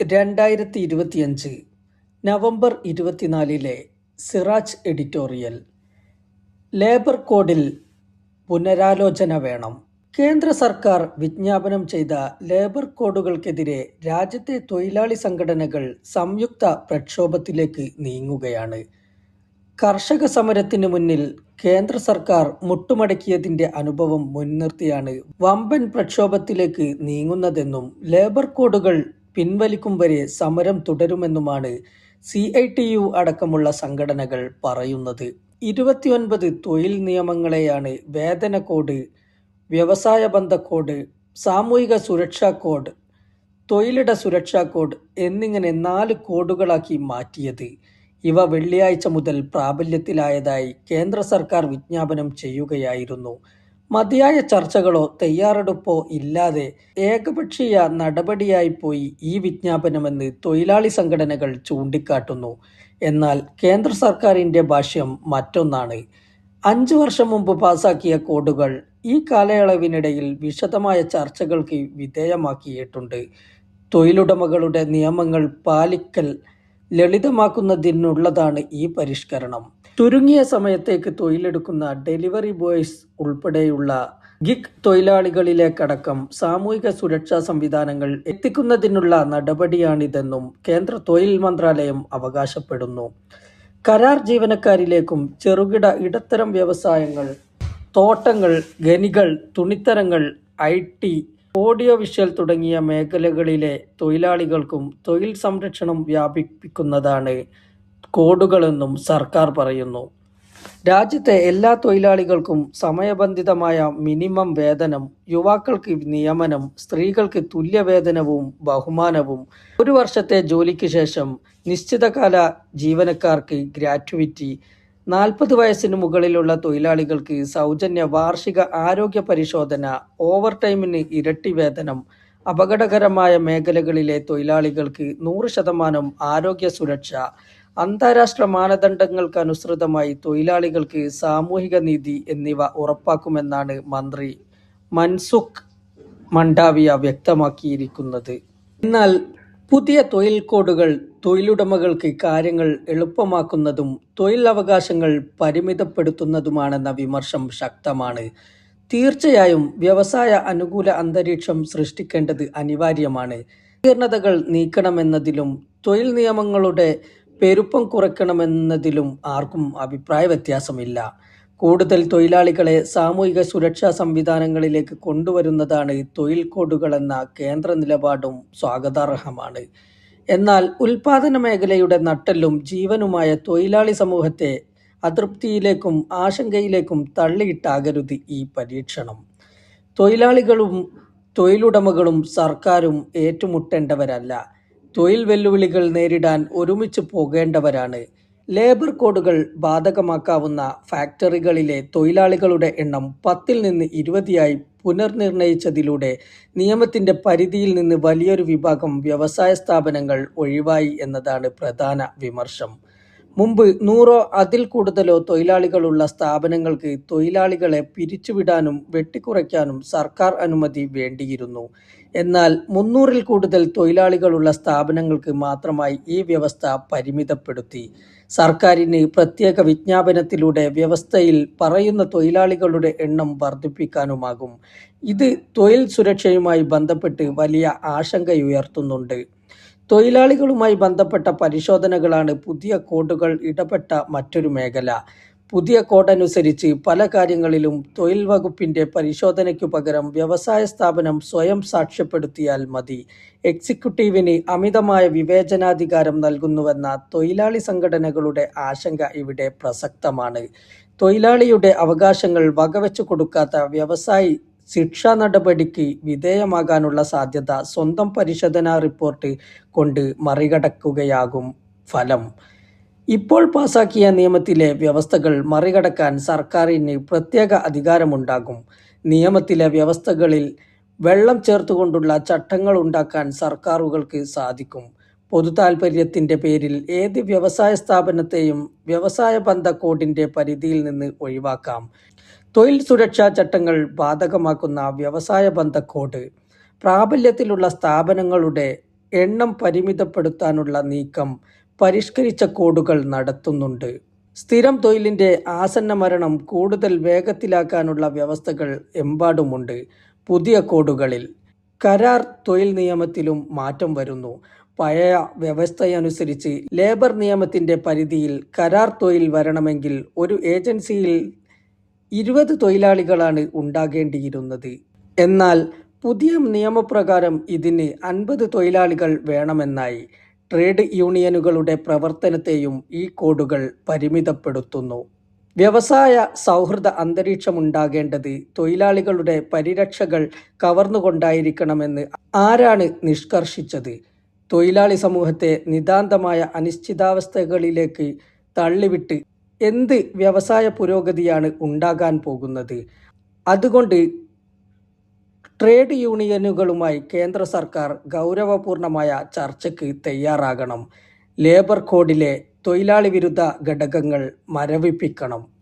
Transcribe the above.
രണ്ടായിരത്തി ഇരുപത്തിയഞ്ച് നവംബർ ഇരുപത്തിനാലിലെ സിറാജ് എഡിറ്റോറിയൽ. ലേബർ കോഡിൽ പുനരാലോചന വേണം. കേന്ദ്ര സർക്കാർ വിജ്ഞാപനം ചെയ്ത ലേബർ കോഡുകൾക്കെതിരെ രാജ്യത്തെ തൊഴിലാളി സംഘടനകൾ സംയുക്ത പ്രക്ഷോഭത്തിലേക്ക് നീങ്ങുകയാണ്. കർഷക സമരത്തിന് മുന്നിൽ കേന്ദ്ര സർക്കാർ മുട്ടുമടക്കിയതിന്റെ അനുഭവം മുൻനിർത്തിയാണ് വമ്പൻ പ്രക്ഷോഭത്തിലേക്ക് നീങ്ങുന്നതെന്നും ലേബർ കോഡുകൾ പിൻവലിക്കും വരെ സമരം തുടരുമെന്നുമാണ് സി ഐ ടി യു അടക്കമുള്ള സംഘടനകൾ പറയുന്നത്. ഇരുപത്തിയൊൻപത് തൊഴിൽ നിയമങ്ങളെയാണ് വേതന കോഡ് വ്യവസായ ബന്ധ കോഡ് സാമൂഹിക സുരക്ഷാ കോഡ് തൊഴിലിട സുരക്ഷാ കോഡ് എന്നിങ്ങനെ നാല് കോഡുകളാക്കി മാറ്റിയത്. ഇവ വെള്ളിയാഴ്ച മുതൽ പ്രാബല്യത്തിലായതായി കേന്ദ്ര സർക്കാർ വിജ്ഞാപനം ചെയ്യുകയായിരുന്നു. മതിയായ ചർച്ചകളോ തയ്യാറെടുപ്പോ ഇല്ലാതെ ഏകപക്ഷീയ നടപടിയായി പോയി ഈ വിജ്ഞാപനമെന്ന് തൊഴിലാളി സംഘടനകൾ ചൂണ്ടിക്കാട്ടുന്നു. എന്നാൽ കേന്ദ്ര സർക്കാരിന്റെ ഭാഷ്യം മറ്റൊന്നാണ്. അഞ്ചു വർഷം മുമ്പ് പാസാക്കിയ കോഡുകൾ ഈ കാലയളവിനിടയിൽ വിശദമായ ചർച്ചകൾക്ക് വിധേയമാക്കിയിട്ടുണ്ട്. തൊഴിലുടമകളുടെ നിയമങ്ങൾ പാലിക്കൽ ലളിതമാക്കുന്നതിനുള്ളതാണ് ഈ പരിഷ്കരണം. ചുരുങ്ങിയ സമയത്തേക്ക് തൊഴിലെടുക്കുന്ന ഡെലിവറി ബോയ്സ് ഉൾപ്പെടെയുള്ള ഗിഗ് തൊഴിലാളികളിലേക്കടക്കം സാമൂഹിക സുരക്ഷാ സംവിധാനങ്ങൾ എത്തിക്കുന്നതിനുള്ള നടപടിയാണിതെന്നും കേന്ദ്ര തൊഴിൽ മന്ത്രാലയം അവകാശപ്പെടുന്നു. കരാർ ജീവനക്കാരിലേക്കും ചെറുകിട ഇടത്തരം വ്യവസായങ്ങൾ തോട്ടങ്ങൾ ഖനികൾ തുണിത്തരങ്ങൾ ഐ ടി ഓഡിയോ വിഷ്വൽ തുടങ്ങിയ മേഖലകളിലെ തൊഴിലാളികൾക്കും തൊഴിൽ സംരക്ഷണം വ്യാപിപ്പിക്കുന്നതാണ് കോഡുകളെന്നും സർക്കാർ പറയുന്നു. രാജ്യത്തെ എല്ലാ തൊഴിലാളികൾക്കും സമയബന്ധിതമായ മിനിമം വേതനം യുവാക്കൾക്ക് നിയമനം സ്ത്രീകൾക്ക് തുല്യവേതനവും ബഹുമാനവും. ഒരു വർഷത്തെ ജോലിക്ക് ശേഷം നിശ്ചിതകാല ജീവനക്കാർക്ക് ഗ്രാറ്റുവിറ്റി. നാൽപ്പത് വയസ്സിന് മുകളിലുള്ള തൊഴിലാളികൾക്ക് സൗജന്യ വാർഷിക ആരോഗ്യ പരിശോധന ഓവർ ടൈമിന് ഇരട്ടി വേതനം. അപകടകരമായ മേഖലകളിലെ തൊഴിലാളികൾക്ക് നൂറ് ശതമാനം ആരോഗ്യ സുരക്ഷ. അന്താരാഷ്ട്ര മാനദണ്ഡങ്ങൾക്കനുസൃതമായി തൊഴിലാളികൾക്ക് സാമൂഹിക നീതി എന്നിവ ഉറപ്പാക്കുമെന്നാണ് മന്ത്രി മൻസുഖ് മണ്ടാവിയ വ്യക്തമാക്കിയിരിക്കുന്നത്. എന്നാൽ പുതിയ തൊഴിൽ കോഡുകൾ തൊഴിലുടമകൾക്ക് കാര്യങ്ങൾ എളുപ്പമാക്കുന്നതും തൊഴിൽ അവകാശങ്ങൾ പരിമിതപ്പെടുത്തുന്നതുമാണെന്ന വിമർശം ശക്തമാണ്. തീർച്ചയായും വ്യവസായ അനുകൂല അന്തരീക്ഷം സൃഷ്ടിക്കേണ്ടത് അനിവാര്യമാണ്. സങ്കീർണതകൾ നീക്കണമെന്നതിലും തൊഴിൽ നിയമങ്ങളുടെ പെരുപ്പം കുറയ്ക്കണമെന്നതിലും ആർക്കും അഭിപ്രായ വ്യത്യാസമില്ല. കൂടുതൽ തൊഴിലാളികളെ സാമൂഹിക സുരക്ഷാ സംവിധാനങ്ങളിലേക്ക് കൊണ്ടുവരുന്നതാണ് തൊഴിൽ കോഡുകളെന്ന കേന്ദ്ര നിലപാടും സ്വാഗതാർഹമാണ്. എന്നാൽ ഉൽപാദന മേഖലയുടെ നട്ടെല്ലും ജീവനുമായ തൊഴിലാളി സമൂഹത്തെ അതൃപ്തിയിലേക്കും ആശങ്കയിലേക്കും തള്ളിയിട്ടാകരുത് ഈ പരീക്ഷണം. തൊഴിലാളികളും തൊഴിലുടമകളും സർക്കാരും ഏറ്റുമുട്ടേണ്ടവരല്ല. തൊഴിൽ വെല്ലുവിളികൾ നേരിടാൻ ഒരുമിച്ച് പോകേണ്ടവരാണ്. ലേബർ കോഡുകൾ ബാധകമാക്കാവുന്ന ഫാക്ടറികളിലെ തൊഴിലാളികളുടെ എണ്ണം പത്തിൽ നിന്ന് ഇരുപതിയായി പുനർനിർണയിച്ചതിലൂടെ നിയമത്തിന്റെ പരിധിയിൽ നിന്ന് വലിയൊരു വിഭാഗം വ്യവസായ സ്ഥാപനങ്ങൾ ഒഴിവായി എന്നതാണ് പ്രധാന വിമർശം. മുമ്പ് നൂറോ അതിൽ കൂടുതലോ തൊഴിലാളികളുള്ള സ്ഥാപനങ്ങൾക്ക് തൊഴിലാളികളെ പിരിച്ചുവിടാനും വെട്ടിക്കുറയ്ക്കാനും സർക്കാർ അനുമതി വേണ്ടിയിരുന്നു. എന്നാൽ മുന്നൂറിൽ കൂടുതൽ തൊഴിലാളികളുള്ള സ്ഥാപനങ്ങൾക്ക് മാത്രമായി ഈ വ്യവസ്ഥ പരിമിതപ്പെടുത്തി. സർക്കാരിന് പ്രത്യേക വിജ്ഞാപനത്തിലൂടെ വ്യവസ്ഥയിൽ പറയുന്ന തൊഴിലാളികളുടെ എണ്ണം വർദ്ധിപ്പിക്കാനുമാകും. ഇത് തൊഴിൽ സുരക്ഷയുമായി ബന്ധപ്പെട്ട് വലിയ ആശങ്കയുയർത്തുന്നുണ്ട്. തൊഴിലാളികളുമായി ബന്ധപ്പെട്ട പരിശോധനകളാണ് പുതിയ കോഡുകൾ ഇടപെട്ട മറ്റൊരു മേഖല. പുതിയ കോഡനുസരിച്ച് പല കാര്യങ്ങളിലും തൊഴിൽ വകുപ്പിന്റെ പരിശോധനയ്ക്കു പകരം വ്യവസായ സ്ഥാപനം സ്വയം സാക്ഷ്യപ്പെടുത്തിയാൽ മതി. എക്സിക്യൂട്ടീവിന് അമിതമായ വിവേചനാധികാരം നൽകുന്നുവെന്ന തൊഴിലാളി സംഘടനകളുടെ ആശങ്ക ഇവിടെ പ്രസക്തമാണ്. തൊഴിലാളിയുടെ അവകാശങ്ങൾ വകവെച്ചു കൊടുക്കാത്ത വ്യവസായി ശിക്ഷാ നടപടിക്ക് വിധേയമാകാനുള്ള സാധ്യത സ്വന്തം പരിശോധനാ റിപ്പോർട്ട് കൊണ്ട് മറികടക്കുകയാകും ഫലം. ഇപ്പോൾ പാസാക്കിയ നിയമത്തിലെ വ്യവസ്ഥകൾ മറികടക്കാൻ സർക്കാരിന് പ്രത്യേക അധികാരമുണ്ടാകും. നിയമത്തിലെ വ്യവസ്ഥകളിൽ വെള്ളം ചേർത്തുകൊണ്ടുള്ള ചട്ടങ്ങൾ ഉണ്ടാക്കാൻ സർക്കാരുകൾക്ക് സാധിക്കും. പൊതു താൽപര്യത്തിന്റെ പേരിൽ ഏത് വ്യവസായ സ്ഥാപനത്തെയും വ്യവസായ ബന്ധ കോഡിന്റെ പരിധിയിൽ നിന്ന് ഒഴിവാക്കാം. തൊഴിൽ സുരക്ഷാ ചട്ടങ്ങൾ ബാധകമാക്കുന്ന വ്യവസായ ബന്ധ കോഡ് പ്രാബല്യത്തിലുള്ള സ്ഥാപനങ്ങളുടെ എണ്ണം പരിമിതപ്പെടുത്താനുള്ള നീക്കം പരിഷ്കരിച്ച കോഡുകൾ നടത്തുന്നുണ്ട്. സ്ഥിരം തൊഴിലിന്റെ ആസന്ന മരണം കൂടുതൽ വേഗത്തിലാക്കാനുള്ള വ്യവസ്ഥകൾ എമ്പാടുമുണ്ട് പുതിയ കോഡുകളിൽ. കരാർ തൊഴിൽ നിയമത്തിലും മാറ്റം വരുന്നു. പഴയ വ്യവസ്ഥയനുസരിച്ച് ലേബർ നിയമത്തിന്റെ പരിധിയിൽ കരാർ തൊഴിൽ വരണമെങ്കിൽ ഒരു ഏജൻസിയിൽ ഇരുപത് തൊഴിലാളികളാണ് ഉണ്ടാകേണ്ടിയിരുന്നത്. എന്നാൽ പുതിയ നിയമപ്രകാരം ഇതിന് അൻപത് തൊഴിലാളികൾ വേണമെന്നായി ട്രേഡ് യൂണിയനുകളുടെ പ്രവർത്തനത്തെയും ഈ കോഡുകൾ പരിമിതപ്പെടുത്തുന്നു. വ്യവസായ സൗഹൃദ അന്തരീക്ഷമുണ്ടാകേണ്ടത് തൊഴിലാളികളുടെ പരിരക്ഷകൾ കവർന്നുകൊണ്ടായിരിക്കണമെന്ന് ആരാണ് നിഷ്കർഷിച്ചത്? തൊഴിലാളി സമൂഹത്തെ നിതാന്തമായ അനിശ്ചിതാവസ്ഥകളിലേക്ക് തള്ളിവിട്ട് എന്ത് വ്യവസായ പുരോഗതിയാണ് ഉണ്ടാകാൻ പോകുന്നത്? അതുകൊണ്ട് ട്രേഡ് യൂണിയനുകളുമായി കേന്ദ്ര സർക്കാർ ഗൗരവപൂർണമായ ചർച്ചയ്ക്ക് തയ്യാറാകണം. ലേബർ കോഡിലെ തൊഴിലാളി വിരുദ്ധ ഘടകങ്ങൾ മരവിപ്പിക്കണം.